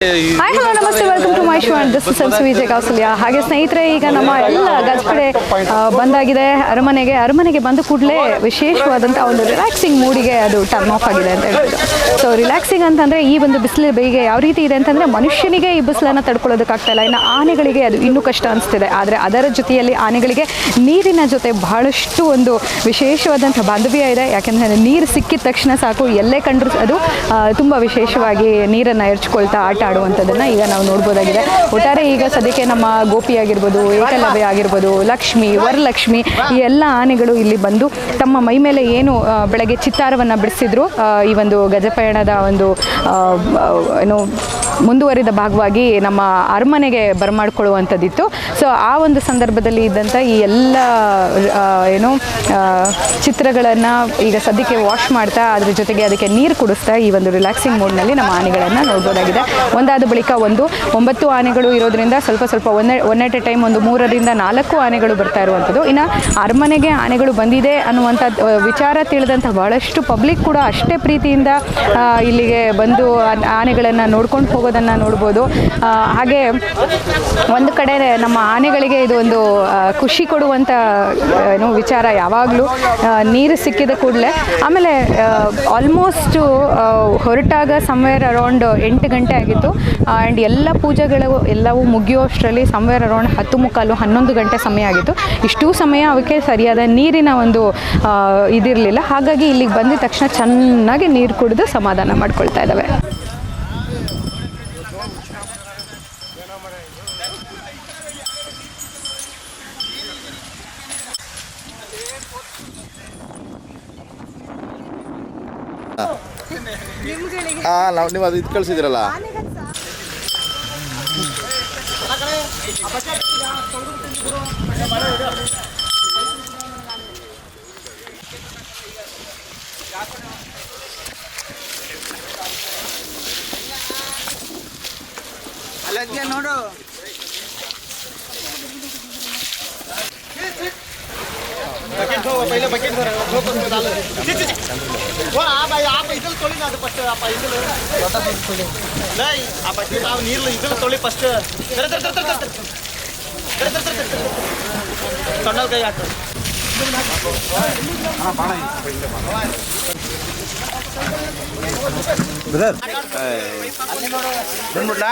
Hi, hello, namaste, welcome. To my show and this Vijay Kausalya ಹಾಗೆ ಸ್ನೇಹಿತರೆ, ಈಗ ನಮ್ಮ ಎಲ್ಲ ಗಜಪಡೆ ಬಂದಾಗಿದೆ. ಅರಮನೆಗೆ ಅರಮನೆಗೆ ಬಂದ ಕೂಡಲೇ ವಿಶೇಷವಾದಂಥ ಒಂದು ರಿಲ್ಯಾಕ್ಸಿಂಗ್ ಮೂಡಿಗೆ ಅದು ಟರ್ನ್ ಆಫ್ ಆಗಿದೆ ಅಂತ ಹೇಳ್ಬೋದು. ಸೊ ರಿಲ್ಯಾಕ್ಸಿಂಗ್ ಅಂತಂದರೆ ಈ ಒಂದು ಬಿಸಿಲು ಬೇಗೆ ಯಾವ ರೀತಿ ಇದೆ ಅಂತಂದರೆ ಮನುಷ್ಯನಿಗೆ ಈ ಬಿಸಿಲನ್ನು ತಡ್ಕೊಳ್ಳೋದಕ್ಕಾಗ್ತಾ ಇಲ್ಲ. ಇನ್ನು ಆನೆಗಳಿಗೆ ಅದು ಇನ್ನೂ ಕಷ್ಟ ಅನಿಸ್ತಿದೆ. ಆದರೆ ಅದರ ಜೊತೆಯಲ್ಲಿ ಆನೆಗಳಿಗೆ ನೀರಿನ ಜೊತೆ ಬಹಳಷ್ಟು ಒಂದು ವಿಶೇಷವಾದಂಥ ಬಾಂಧವ್ಯ ಇದೆ. ಯಾಕೆಂದರೆ ನೀರು ಸಿಕ್ಕಿದ ತಕ್ಷಣ ಸಾಕು, ಎಲ್ಲೇ ಕಂಡ್ರೂ ಅದು ತುಂಬ ವಿಶೇಷವಾಗಿ ನೀರನ್ನು ಎರ್ಚ್ಕೊಳ್ತಾ ಆಟ ಆಡುವಂಥದ್ದನ್ನು ಈಗ ನಾವು ನೋಡ್ಬೋದಾಗಿದೆ. ಒಟ್ಟಾರೆ ಈಗ ಸದ್ಯಕ್ಕೆ ನಮ್ಮ ಗೋಪಿ ಆಗಿರ್ಬೋದು, ಏಕಲವ್ಯ ಆಗಿರ್ಬೋದು, ಲಕ್ಷ್ಮಿ, ವರಲಕ್ಷ್ಮಿ, ಈ ಎಲ್ಲ ಆನೆಗಳು ಇಲ್ಲಿ ಬಂದು ತಮ್ಮ ಮೈ ಮೇಲೆ ಏನು ಬೆಳಗ್ಗೆ ಚಿತ್ತಾರವನ್ನು ಬಿಡಿಸಿದ್ರು. ಈ ಒಂದು ಗಜಪಯಣದ ಒಂದು ಏನು ಮುಂದುವರಿದ ಭಾಗವಾಗಿ ನಮ್ಮ ಅರಮನೆಗೆ ಬರಮಾಡ್ಕೊಳ್ಳುವಂಥದ್ದಿತ್ತು. ಸೊ ಆ ಒಂದು ಸಂದರ್ಭದಲ್ಲಿ ಇದ್ದಂಥ ಈ ಎಲ್ಲ ಏನು ಚಿತ್ರಗಳನ್ನು ಈಗ ಸದ್ಯಕ್ಕೆ ವಾಶ್ ಮಾಡ್ತಾ, ಅದ್ರ ಜೊತೆಗೆ ಅದಕ್ಕೆ ನೀರು ಕುಡಿಸ್ತಾ ಈ ಒಂದು ರಿಲ್ಯಾಕ್ಸಿಂಗ್ ಮೂಡ್ನಲ್ಲಿ ನಮ್ಮ ಆನೆಗಳನ್ನು ನೋಡ್ಬೋದಾಗಿದೆ. ಒಂದಾದ ಬಳಿಕ ಒಂದು, ಒಂಬತ್ತು ಆನೆಗಳು ಇರೋದ್ರಿಂದ ಸ್ವಲ್ಪ ಸ್ವಲ್ಪ ಒಂದೇ ಒನ್ ಎಟ್ ಎ ಟೈಮ್ ಒಂದು ಮೂರರಿಂದ ನಾಲ್ಕು ಆನೆಗಳು ಬರ್ತಾ ಇರುವಂಥದ್ದು. ಇನ್ನು ಅರಮನೆಗೆ ಆನೆಗಳು ಬಂದಿದೆ ಅನ್ನುವಂಥ ವಿಚಾರ ತಿಳಿದಂಥ ಬಹಳಷ್ಟು ಪಬ್ಲಿಕ್ ಕೂಡ ಅಷ್ಟೇ ಪ್ರೀತಿಯಿಂದ ಇಲ್ಲಿಗೆ ಬಂದು ಆನೆಗಳನ್ನು ನೋಡ್ಕೊಂಡು ಹೋಗೋದನ್ನು ನೋಡ್ಬೋದು. ಹಾಗೆ ಒಂದು ಕಡೆ ನಮ್ಮ ಆನೆಗಳಿಗೆ ಇದು ಒಂದು ಖುಷಿ ಕೊಡುವಂಥ ಏನು ವಿಚಾರ ಯಾವಾಗಲೂ. ನೀರು ಸಿಕ್ಕಿದ ಕೂಡಲೇ ಆಮೇಲೆ ಆಲ್ಮೋಸ್ಟು ಹೊರಟಾಗ ಸಮ್ವೇರ್ ಅರೌಂಡ್ ಎಂಟು ಗಂಟೆ ಆಗಿತ್ತು. ಆ್ಯಂಡ್ ಎಲ್ಲ ಪೂಜೆಗಳು ಎಲ್ಲವೂ ಮುಗಿಯುವಷ್ಟರಲ್ಲಿ ಸಮ್ವೇರ್ ಅರೌಂಡ್ ಹತ್ತು ಮುಕ್ಕಾಲು, ಹನ್ನೊಂದು ಗಂಟೆ ಸಮಯ ಆಗಿತ್ತು. ಇಷ್ಟೂ ಸಮಯ ಅವಕ್ಕೆ ಸರಿಯಾದ ನೀರಿನ ಒಂದು ಇದಿರಲಿಲ್ಲ. ಹಾಗಾಗಿ ಇಲ್ಲಿಗೆ ಬಂದಿದ ತಕ್ಷಣ ಚೆನ್ನಾಗಿ ನೀರು ಕುಡಿದು ಸಮಾಧಾನ ಮಾಡ್ಕೊಳ್ತಾ ಇದ್ದಾವೆ. ಹಾಂ ನಾವು ನೀವು ಅದು ಇದು ಕಳಿಸಿದಿರಲ್ಲ. ನೋಡು ನೀರು ಇದ್ರ ತೊಳಿ ಫಸ್ಟ್ ಸಣ್ಣ ಕೈ ಹಾಕು ಬಂದ್ಬಿಡ್ಲಾ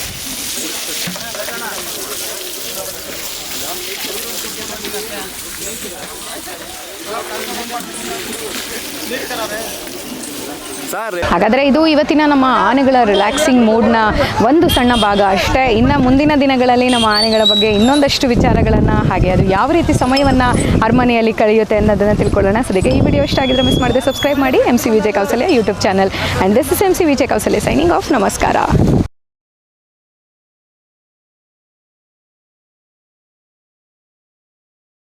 ಹಾಗಾದರೆ ಇದು ಇವತ್ತಿನ ನಮ್ಮ ಆನೆಗಳ ರಿಲ್ಯಾಕ್ಸಿಂಗ್ ಮೂಡ್ನ ಒಂದು ಸಣ್ಣ ಭಾಗ ಅಷ್ಟೇ. ಇನ್ನು ಮುಂದಿನ ದಿನಗಳಲ್ಲಿ ನಮ್ಮ ಆನೆಗಳ ಬಗ್ಗೆ ಇನ್ನೊಂದಷ್ಟು ವಿಚಾರಗಳನ್ನು ಹಾಗೆ ಅದು ಯಾವ ರೀತಿ ಸಮಯವನ್ನು ಅರಮನೆಯಲ್ಲಿ ಕಳೆಯುತ್ತೆ ಅನ್ನೋದನ್ನು ತಿಳ್ಕೊಳ್ಳೋಣ. ಸದ್ಯಕ್ಕೆ ಈ ವಿಡಿಯೋ ಇಷ್ಟ ಆಗಿದ್ರೆ ಮಿಸ್ ಮಾಡಿದ್ರೆ ಸಬ್ಸ್ಕ್ರೈಬ್ ಮಾಡಿ M C Vijay Kausalya YouTube channel and this is M C Vijay Kausalya signing off ನಮಸ್ಕಾರ.